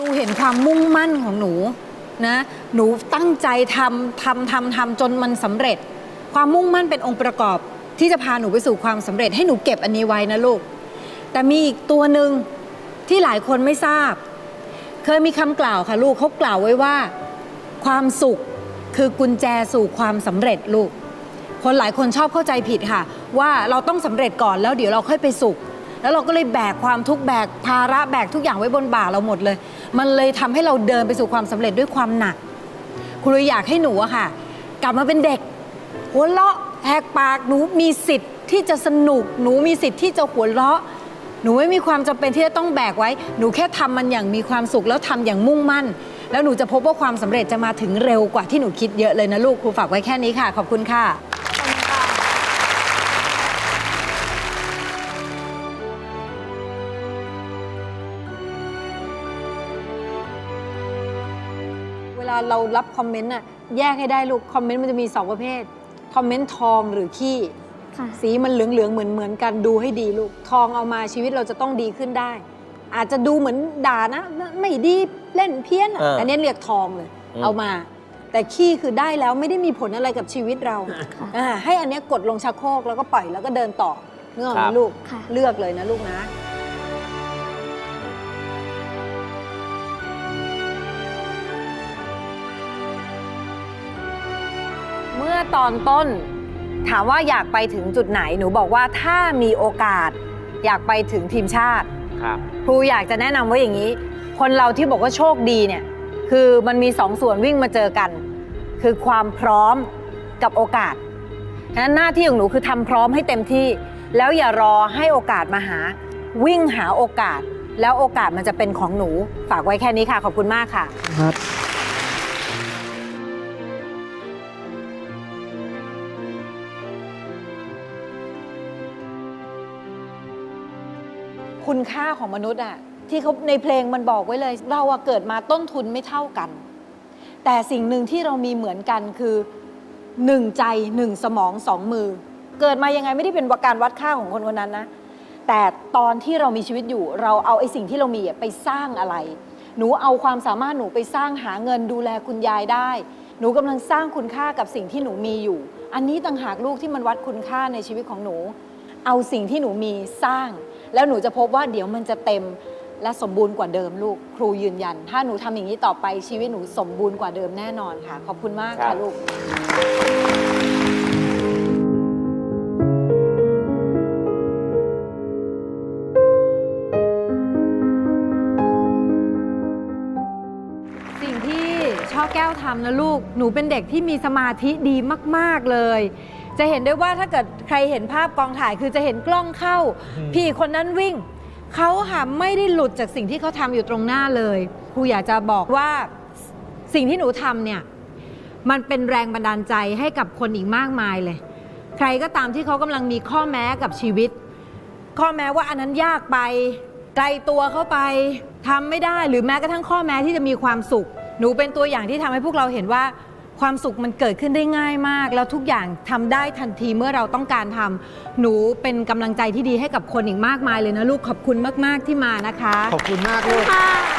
ครูเห็นความมุ่งมั่นของหนูนะหนูตั้งใจทำทำทำทำจนมันสำเร็จ ความมุ่งมั่นเป็นองค์ประกอบที่จะพาหนูไปสู่ความสำเร็จ ให้หนูเก็บอันนี้ไว้นะลูก แต่มีอีกตัวหนึ่งที่หลายคนไม่ทราบ เคยมีคำกล่าวค่ะลูกเขากล่าวไว้ว่า ความสุขคือกุญแจสู่ความสำเร็จลูก คนหลายคนชอบเข้าใจผิดค่ะ ว่าเราต้องสำเร็จก่อนแล้วเดี๋ยวเราค่อยไปสุข แล้วเราก็เลยแบกความทุกข์แบกภาระแบกทุกอย่างไว้บนบ่าเราหมดเลย มันเลยทำให้เราเดินไปสู่ความสำเร็จด้วยความหนักครูเลยอยากให้หนูอะค่ะ กลับมาเป็นเด็ก หัวเราะแหกปากหนูมีสิทธิ์ที่จะสนุก หนูมีสิทธิ์ที่จะหัวเราะ หนูไม่มีความจำเป็นที่จะต้องแบกไว้ หนูแค่ทำมันอย่างมีความสุขแล้วทำอย่างมุ่งมั่น แล้วหนูจะพบว่าความสำเร็จจะมาถึงเร็วกว่าที่หนูคิดเยอะเลยนะลูกครูฝากไว้แค่นี้ค่ะ ขอบคุณค่ะ ลาเรารับคอมเมนต์อะแยกให้ได้ลูกคอมเมนต์มันจะมีสองประเภทคอมเมนต์ทองหรือขี้ค่ะ สีมันเหลืองๆเหมือนเหมือนๆกันดูให้ดีลูกทองเอามาชีวิตเราจะต้องดีขึ้นได้ อาจจะดูเหมือนด่านะไม่ดีเล่นเพี้ยนอะเอออัอันนี้เรียกทองเลย อืม เอามา แต่ขี้คือได้แล้วไม่ได้มีผลอะไรกับชีวิตเราค่ะ อ่าให้อันเนี้ยกดลงชักโครกแล้วก็ปล่อยแล้วก็เดินต่อเงื่ออกไหคมรับลูกค่ะ เลือกเลยนะลูกนะ อตอนต้น ถามว่าอยากไปถึงจุดไหนหนูบอกว่าถ้ามีโอกาส อยากไปถึงทีมชาติ ครับ ครูอยากจะแนะนำว่าอย่างนี้ คนเราที่บอกว่าโชคดีเนี่ย คือมันมีสองส่วนวิ่งมาเจอกัน คือความพร้อมกับโอกาสฉะนั้นหน้าที่ของหนูคือทำพร้อมให้เต็มที่ แล้วอย่ารอให้โอกาสมาหา วิ่งหาโอกาส แล้วโอกาสมันจะเป็นของหนู ฝากไว้แค่นี้ค่ะ ขอบคุณมากค่ะ ครับ คุณค่าของมนุษย์อะที่เขาในเพลงมันบอกไว้เลย เราอะเกิดมาต้นทุนไม่เท่ากัน แต่สิ่งหนึ่งที่เรามีเหมือนกันคือหนึ่งใจหนึ่งสมองสองมือ เกิดมายังไงไม่ได้เป็นการวัดค่าของคนคนนั้นนะ แต่ตอนที่เรามีชีวิตอยู่ เราเอาไอ้สิ่งที่เรามีไปสร้างอะไร หนูเอาความสามารถหนูไปสร้างหาเงินดูแลคุณยายได้ หนูกำลังสร้างคุณค่ากับสิ่งที่หนูมีอยู่ อันนี้ต่างหากลูกที่มันวัดคุณค่าในชีวิตของหนู เอาสิ่งที่หนูมีสร้าง แล้วหนูจะพบว่าเดี๋ยวมันจะเต็มและสมบูรณ์กว่าเดิมลูกครูยืนยัน ถ้าหนูทำอย่างนี้ต่อไปชีวิตหนูสมบูรณ์กว่าเดิมแน่นอนค่ะ ขอบคุณมากครัค่ะบ ลูก สิ่งที่ช่อแก้วทำนะลูก หนูเป็นเด็กที่มีสมาธิดีมาก ๆ เลย จะเห็นได้ว่าถ้าเกิดใครเห็นภาพกองถ่ายคือจะเห็นกล้องเข้า พี่คนนั้นวิ่ง เขาหาไม่ได้หลุดจากสิ่งที่เขาทำอยู่ตรงหน้าเลยครูอยากจะบอกว่าสิ่งที่หนูทำเนี่ย มันเป็นแรงบันดาลใจให้กับคนอีกมากมายเลย ใครก็ตามที่เขากำลังมีข้อแม้กับชีวิต ข้อแม้ว่าอันนั้นยากไปไกลตัวเข้าไปทำไม่ได้หรือแม้กระทั่งข้อแม้ที่จะมีความสุข หนูเป็นตัวอย่างที่ทำให้พวกเราเห็นว่า ความสุขมันเกิดขึ้นได้ง่ายมาก แล้วทุกอย่างทำได้ทันทีเมื่อเราต้องการทำหนูเป็นกำลังใจที่ดีให้กับคนอีกมากมายเลยนะลูกขอบคุณมาก ๆ ที่มานะคะ ขอบคุณมากลูก ค่ะ